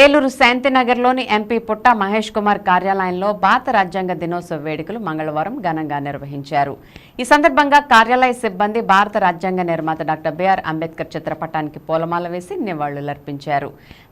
Eluru శాంతినగర్లోని MP పుట్ట మహేష్ కుమార్ కార్యాలయంలో భారత రాజ్యాంగ దినోత్సవ వేడుకలు మంగళవారం ఘనంగా నిర్వహించారు. ఈ సందర్భంగా కార్యాలయ సిబ్బంది భారత రాజ్యాంగ నిర్మాత డాక్టర్ బిఆర్ అంబేద్కర్ చిత్రపటానికి పూలమాల వేసి నివాళులర్పించారు.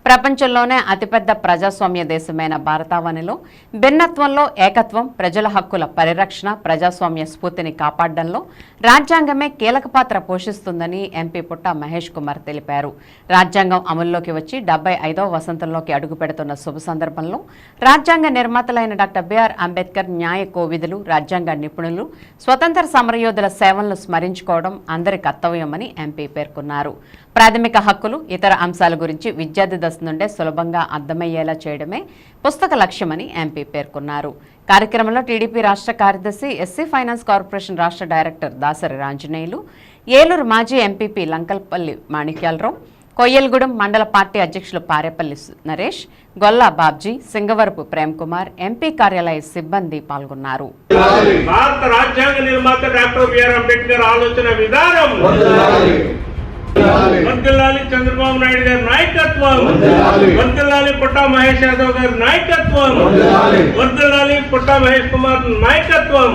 ప్రపంచంలోనే అతిపెద్ద ప్రజాస్వామ్య దేశమైన భారతావనిలో భిన్నత్వంలో ఏకత్వం ప్రజల హక్కుల పరిరక్షణ ప్రజాస్వామ్య స్ఫూర్తిని కాపాడడంలో రాజ్యాంగమే కీలక పాత్ర పోషిస్తుందని ఎంపీ పుట్ట మహేష్ కుమార్ తెలిపారు. రాజ్యాంగం అమల్లోకి వచ్చి డెబ్బై ఐదవ వసంతంలోకి అడుగు పెడుతున్న శుభ సందర్భంలో రాజ్యాంగ నిర్మాతలైన డాక్టర్ బిఆర్ అంబేద్కర్ న్యాయ కోవిదులు రాజ్యాంగ నిపుణులు స్వతంత్ర సమరయోధుల సేవలను స్మరించుకోవడం అందరి కర్తవ్యమని ఎంపీ పేర్కొన్నారు. ప్రాథమిక హక్కులు ఇతర అంశాల గురించి విద్యార్థి దశ నుండే సులభంగా అర్థమయ్యేలా చేయడమే పుస్తక లక్ష్యమని ఎంపీ పేర్కొన్నారు. కార్యక్రమంలో టీడీపీ రాష్ట్ర కార్యదర్శి ఎస్సీ ఫైనాన్స్ కార్పొరేషన్ రాష్ట్ర డైరెక్టర్ దాసరి రాంజనేయులు ఏలూరు మాజీ ఎంపీపీ లంకల్పల్లి మాణిక్యాలరావు కొయ్యలగూడెం మండల పార్టీ అధ్యక్షులు పారేపల్లి నరేష్ గొల్లా బాబ్జీ సింగవరపు ప్రేమ్ కుమార్ ఎంపీ కార్యాలయ సిబ్బంది పాల్గొన్నారు. భారత రాజ్యాంగ నిర్మాత డాక్టర్ బిఆర్ అంబేద్కర్ ఆలోచన విధానం. వర్దిల్లాలి చంద్రబాబు నాయుడు గారి నాయకత్వం. వర్దిల్లాలి పుట్టా మహేష్ యాదవ్ గారి నాయకత్వం. వర్దిల్లాలి పుట్టా మహేష్ కుమార్ నాయకత్వం.